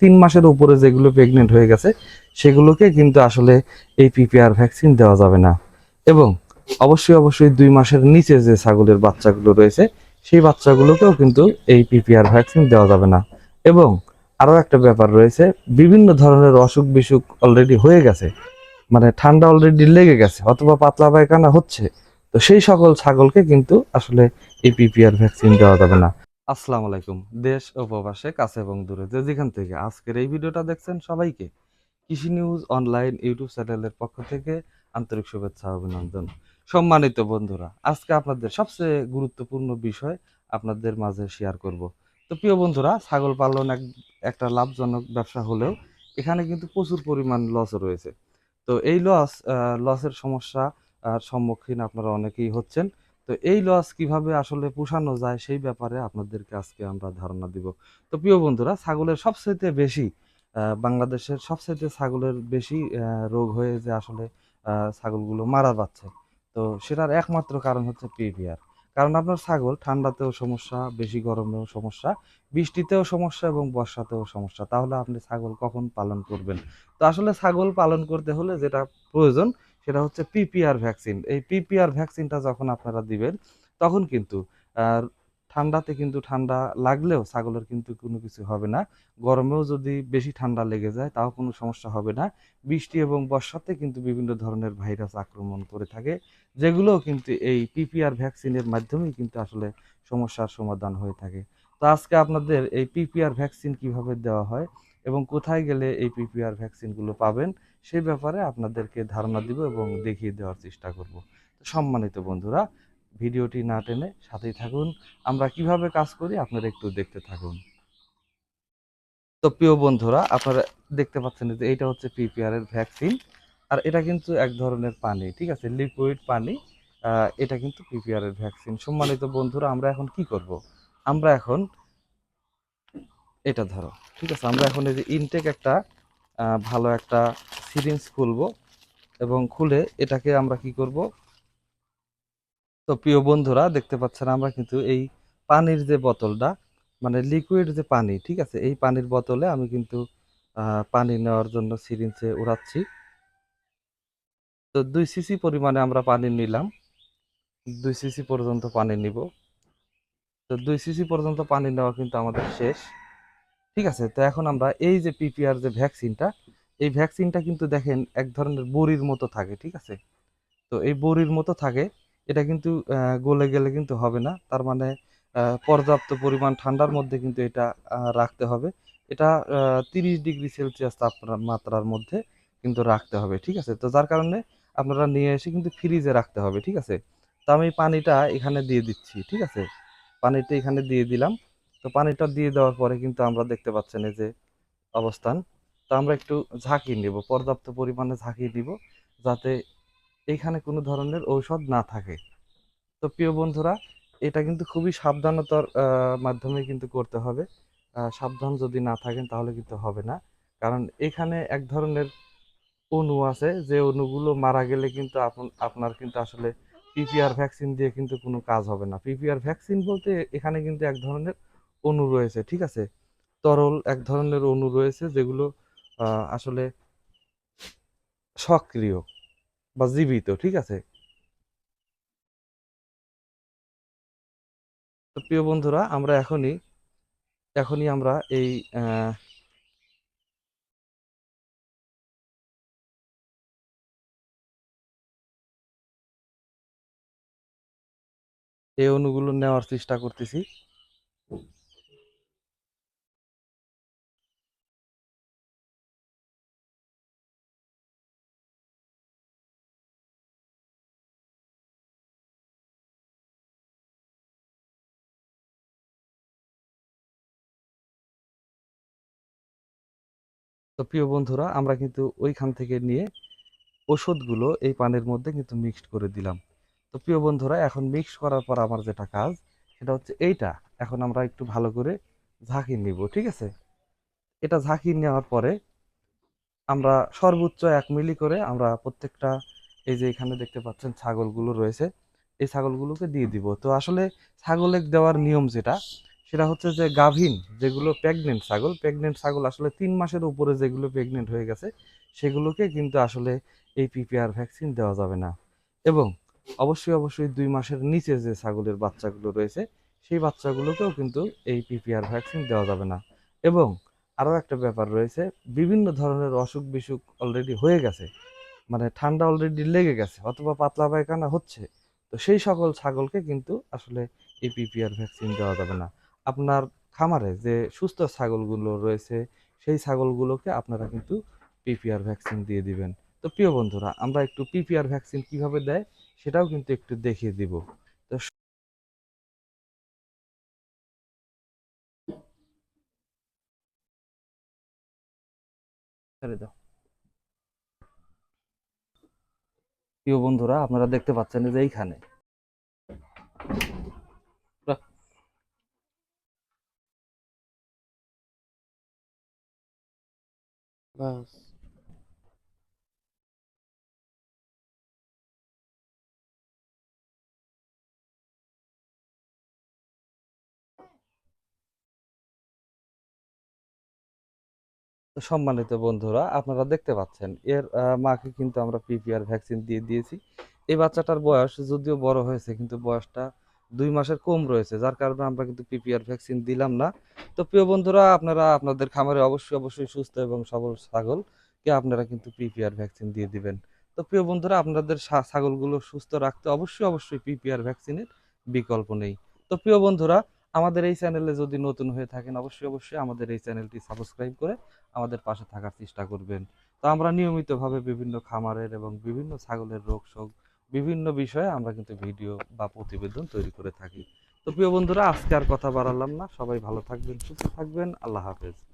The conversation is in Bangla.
তিন মাসের উপরে যেগুলো প্রেগনেন্ট হয়ে গেছে, সেগুলোকে কিন্তু আসলে এই পিপিআর ভ্যাকসিন দেওয়া যাবে না। এবং অবশ্যই অবশ্যই দুই মাসের নিচে যে ছাগলের বাচ্চাগুলো রয়েছে, সেই বাচ্চাগুলোকেও কিন্তু এই পিপিআর ভ্যাকসিন দেওয়া যাবে না। এবং আরও একটা ব্যাপার রয়েছে, বিভিন্ন ধরনের অসুখ বিসুখ অলরেডি হয়ে গেছে মানে ঠান্ডা অলরেডি লেগে গেছে অথবা পাতলা পায়খানা হচ্ছে, তো সেই সকল ছাগলকে কিন্তু আসলে এই পিপিআর ভ্যাকসিন দেওয়া যাবে না। আসসালামু আলাইকুম। দেশ ও প্রবাসে কাছে এবং দূরে যে যেখান থেকে আজকের এই ভিডিওটা দেখছেন সবাইকে কৃষি নিউজ অনলাইন ইউটিউব চ্যানেলের পক্ষ থেকে আন্তরিক শুভেচ্ছা অভিনন্দন। সম্মানিত বন্ধুরা, আজকে আপনাদের সবচেয়ে গুরুত্বপূর্ণ বিষয় আপনাদের মাঝে শেয়ার করব। তো প্রিয় বন্ধুরা, ছাগল পালন এক, একটা লাভজনক ব্যবসা হলেও এখানে কিন্তু প্রচুর পরিমাণ লস রয়েছে। তো এই লস লসের সমস্যা সম্মুখীন আপনারা অনেকেই হচ্ছেন। তো এই লস কীভাবে আসলে পোষানো যায় সেই ব্যাপারে আপনাদেরকে আজকে আমরা ধারণা দিব। তো প্রিয় বন্ধুরা, ছাগলের সবচাইতে বেশি বাংলাদেশের সবচাইতে ছাগলের বেশি রোগ হয়ে যে আসলে ছাগলগুলো মারা যাচ্ছে। তো সেটার একমাত্র কারণ হচ্ছে পিভিআর কারণ আপনার ছাগল ঠান্ডাতেও সমস্যা, বেশি গরমেও সমস্যা, বৃষ্টিতেও সমস্যা এবং বর্ষাতেও সমস্যা। তাহলে আপনি ছাগল কখন পালন করবেন? তো আসলে ছাগল পালন করতে হলে যেটা প্রয়োজন সেটা হচ্ছে পিপিআর ভ্যাকসিন এই পিপিআর ভ্যাকসিনটা যখন আপনারা দিবেন, তখন কিন্তু ঠান্ডাতে কিন্তু ঠান্ডা লাগলেও ছাগলের কিন্তু কোনো কিছু হবে না। গরমেও যদি বেশি ঠান্ডা লেগে যায়, তাও কোনো সমস্যা হবে না। বৃষ্টি এবং বর্ষাতে কিন্তু বিভিন্ন ধরনের ভাইরাস আক্রমণ করে থাকে যেগুলো কিন্তু এই পিপিআর ভ্যাকসিনের মাধ্যমেই কিন্তু আসলে সমস্যার সমাধান হয়ে থাকে। তো আজকে আপনাদের এই পিপিআর ভ্যাকসিন কীভাবে দেওয়া হয় এবং কোথায় গেলে এই পিপিআর ভ্যাকসিনগুলো পাবেন সেই ব্যাপারে আপনাদেরকে ধারণা দিব এবং দেখিয়ে দেওয়ার চেষ্টা করব। সম্মানিত বন্ধুরা, ভিডিওটি না টেনে সাথেই থাকুন। আমরা কীভাবে কাজ করি আপনারা একটু দেখতে থাকুন। তো প্রিয় বন্ধুরা, আপনারা দেখতে পাচ্ছেন যে এটা হচ্ছে পিপিআর এর ভ্যাকসিন আর এটা কিন্তু এক ধরনের পানি, ঠিক আছে? লিকুইড পানি এটা কিন্তু পিপিআর এর ভ্যাকসিন সম্মানিত বন্ধুরা, আমরা এখন কি করব? আমরা এখন এটা ধরো, ঠিক আছে? আমরা এখন এই যে ইনটেক একটা ভালো একটা সিরিঞ্জ খুলবো এবং খুলে এটাকে আমরা কি করব? তো প্রিয় বন্ধুরা, দেখতে পাচ্ছেন আমরা কিন্তু এই পানির যে বোতলটা মানে লিকুইড যে পানি, ঠিক আছে? এই পানির বোতলে আমি কিন্তু পানি নেওয়ার জন্য সিরিঞ্জে উড়াচ্ছি। তো দুই সিসি পরিমাণে আমরা পানি নিলাম। দুই সিসি পর্যন্ত পানি নিব। তো দুই সিসি পর্যন্ত পানি নেওয়া কিন্তু আমাদের শেষ। ঠিক আছে? তো এখন আমরা এই যে পিপিআর যে ভ্যাকসিনটা, এই ভ্যাকসিনটা কিন্তু দেখেন এক ধরনের বড়ির মতো থাকে, ঠিক আছে? তো এই বড়ির মতো থাকে, এটা কিন্তু গলে গেলে কিন্তু হবে না। তার মানে পর্যাপ্ত পরিমাণ ঠান্ডার মধ্যে কিন্তু এটা রাখতে হবে। এটা তিরিশ ডিগ্রি সেলসিয়াস তাপমাত্রার মধ্যে কিন্তু রাখতে হবে, ঠিক আছে? তো যার কারণে আপনারা নিয়ে এসে কিন্তু ফ্রিজে রাখতে হবে, ঠিক আছে? তো আমি পানিটা এখানে দিয়ে দিচ্ছি, ঠিক আছে? পানিটা এখানে দিয়ে দিলাম। তো পানিটা দিয়ে দেওয়ার পরে কিন্তু আমরা দেখতে পাচ্ছেন এই যে অবস্থান। তো আমরা একটু ঝাঁকিয়ে নিব, পর্যাপ্ত পরিমাণে ঝাঁকিয়ে দিব যাতে এখানে কোনো ধরনের ঔষধ না থাকে। তো প্রিয় বন্ধুরা, এটা কিন্তু খুবই সাবধানতার মাধ্যমে কিন্তু করতে হবে। সাবধান যদি না থাকেন তাহলে কিন্তু হবে না। কারণ এখানে এক ধরনের অণু আছে, যে অণুগুলো মারা গেলে কিন্তু আপন- আপনার কিন্তু আসলে পিপিআর ভ্যাকসিন দিয়ে কিন্তু কোনো কাজ হবে না। পিপিআর ভ্যাকসিন বলতে এখানে কিন্তু এক ধরনের অণু রয়েছে, ঠিক আছে? তরল এক ধরনের অণু রয়েছে যেগুলো আসলে সক্রিয় বা জীবিত, ঠিক আছে? প্রিয় বন্ধুরা, আমরা এখনই এখনই আমরা এই এই অণুগুলো নেওয়ার চেষ্টা করতেছি। তো প্রিয় বন্ধুরা, আমরা কিন্তু ওইখান থেকে নিয়ে ওষুধগুলো এই পানির মধ্যে কিন্তু মিক্সড করে দিলাম। তো প্রিয় বন্ধুরা, এখন মিক্স করার পর আমার যেটা কাজ, সেটা হচ্ছে এইটা। এখন আমরা একটু ভালো করে ঝাঁকি নিব, ঠিক আছে? এটা ঝাঁকি নেওয়ার পরে আমরা সর্বোচ্চ এক মিলি করে আমরা প্রত্যেকটা, এই যে এখানে দেখতে পাচ্ছেন ছাগলগুলো রয়েছে, এই ছাগলগুলোকে দিয়ে দিব। তো আসলে ছাগলের দেওয়ার নিয়ম যেটা, সেটা হচ্ছে যে গাভিন যেগুলো প্রেগনেন্ট ছাগল প্রেগনেন্ট ছাগল আসলে তিন মাসের উপরে যেগুলো প্রেগনেন্ট হয়ে গেছে, সেগুলোকে কিন্তু আসলে এই পিপিআর ভ্যাকসিন দেওয়া যাবে না। এবং অবশ্যই অবশ্যই দুই মাসের নিচে যে ছাগলের বাচ্চাগুলো রয়েছে, সেই বাচ্চাগুলোকেও কিন্তু এই পিপিআর ভ্যাকসিন দেওয়া যাবে না। এবং আরও একটা ব্যাপার রয়েছে, বিভিন্ন ধরনের অসুখ বিসুখ অলরেডি হয়ে গেছে মানে ঠান্ডা অলরেডি লেগে গেছে অথবা পাতলা পায়খানা হচ্ছে, তো সেই সকল ছাগলকে কিন্তু আসলে এই পিপিআর ভ্যাকসিন দেওয়া যাবে না। আপনার খামারে যে সুস্থ ছাগলগুলো রয়েছে, সেই ছাগলগুলোকে আপনারা কিন্তু পিপিআর ভ্যাকসিন দিয়ে দিবেন। তো প্রিয় বন্ধুরা, আমরা একটু পিপিআর ভ্যাকসিন কীভাবে দেয় সেটাও কিন্তু একটু দেখিয়ে দিব। তো ছেড়ে দাও। প্রিয় বন্ধুরা আপনারা দেখতে পাচ্ছেন যে এইখানে। বাস। সম্মানিত বন্ধুরা, আপনারা দেখতে পাচ্ছেন, এর মাকে কিন্তু আমরা পিপিআর ভ্যাকসিন দিয়ে দিয়েছি। এই বাচ্চাটার বয়স যদিও বড় হয়েছে, কিন্তু বয়সটা দুই মাসের কম রয়েছে, যার কারণে আমরা কিন্তু পিপিআর ভ্যাকসিন দিলাম না। তো প্রিয় বন্ধুরা, আপনারা আপনাদের খামারে অবশ্যই অবশ্যই সুস্থ এবং সবল ছাগলকে আপনারা কিন্তু পিপিআর ভ্যাকসিন দিয়ে দিবেন। তো প্রিয় বন্ধুরা, আপনাদের ছাগলগুলো সুস্থ রাখতে অবশ্যই অবশ্যই পিপিআর ভ্যাকসিনের বিকল্প নেই। তো প্রিয় বন্ধুরা আমাদের এই চ্যানেলে যদি নতুন হয়ে থাকেন, অবশ্যই অবশ্যই আমাদের এই চ্যানেলটি সাবস্ক্রাইব করে আমাদের পাশে থাকার চেষ্টা করবেন। তো আমরা নিয়মিতভাবে বিভিন্ন খামারের এবং বিভিন্ন ছাগলের রোগ শোক বিভিন্ন বিষয়ে আমরা কিন্তু ভিডিও বা প্রতিবেদন তৈরি করে থাকি। তো প্রিয় বন্ধুরা, আজকে আর কথা বাড়ালাম না। সবাই ভালো থাকবেন, সুস্থ থাকবেন। আল্লাহ হাফেজ।